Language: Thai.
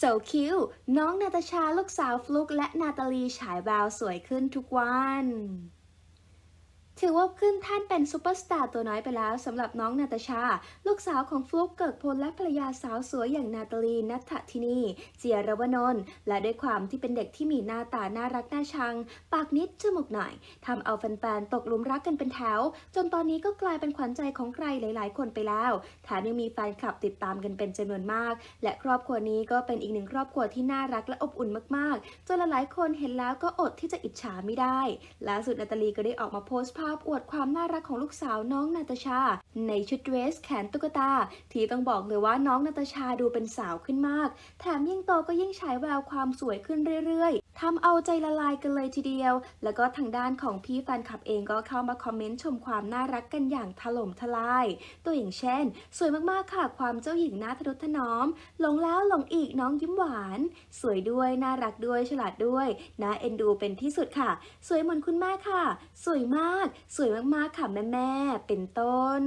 so cute น้องนาตาชาลูกสาวฟลุกและนาตาลีฉายแววสวยขึ้นทุกวัน ถือว่าขึ้นแท่านเป็นซูเปอร์สตาร์ตัวน้อยไปแล้วสำหรับน้องนาตาชา ลูกสาวของฟลุ๊กเกิกพลและภรรยาสาวสวยอย่างนาตาลีนัทธินี เจียรวนนท์และด้วยความที่เป็นเด็กที่มีหน้าตาน่ารักน่าชัง ปากนิดจมูกหน่อยทำเอาแฟนๆตกหลุมรักกันเป็นแถว จนตอนนี้ก็กลายเป็นขวัญใจของใครหลาย ๆ คนไปแล้วแถมยังมีแฟนคลับติดตามกันเป็นจำนวนมาก และครอบครัวนี้ก็เป็นอีกหนึ่งครอบครัวที่น่ารักและอบอุ่นมากๆ จนหลายๆคนเห็นแล้วก็อดที่จะอิจฉาไม่ได้ล่าสุดนาตาลีก็ได้ออกมาโพสต์ภาพอวดความน่ารักของลูกสาวน้องนาตาชา ในชุดเดรสแขนตุ๊กตา ที่ต้องบอกเลยว่าน้องนาตาชาดูเป็นสาวขึ้นมาก แถมยิ่งโตก็ยิ่งฉายแววความสวยขึ้นเรื่อยๆทำเอาใจละลายกันเลยทีเดียว แล้วก็ทางด้านของพี่แฟนคลับเองก็เข้ามาคอมเมนต์ชมความน่ารักกันอย่างถล่มทลาย ตัวอย่างเช่น สวยมากๆค่ะความเจ้าหญิงน่าทะนุถนอมหลงแล้วหลงอีกน้องยิ้มหวาน สวยด้วยน่ารักด้วยฉลาดด้วยน่าเอ็นดูเป็นที่สุดค่ะ สวยเหมือนคุณแม่ค่ะ สวยมากสวยมากๆค่ะแม่ๆเป็นต้น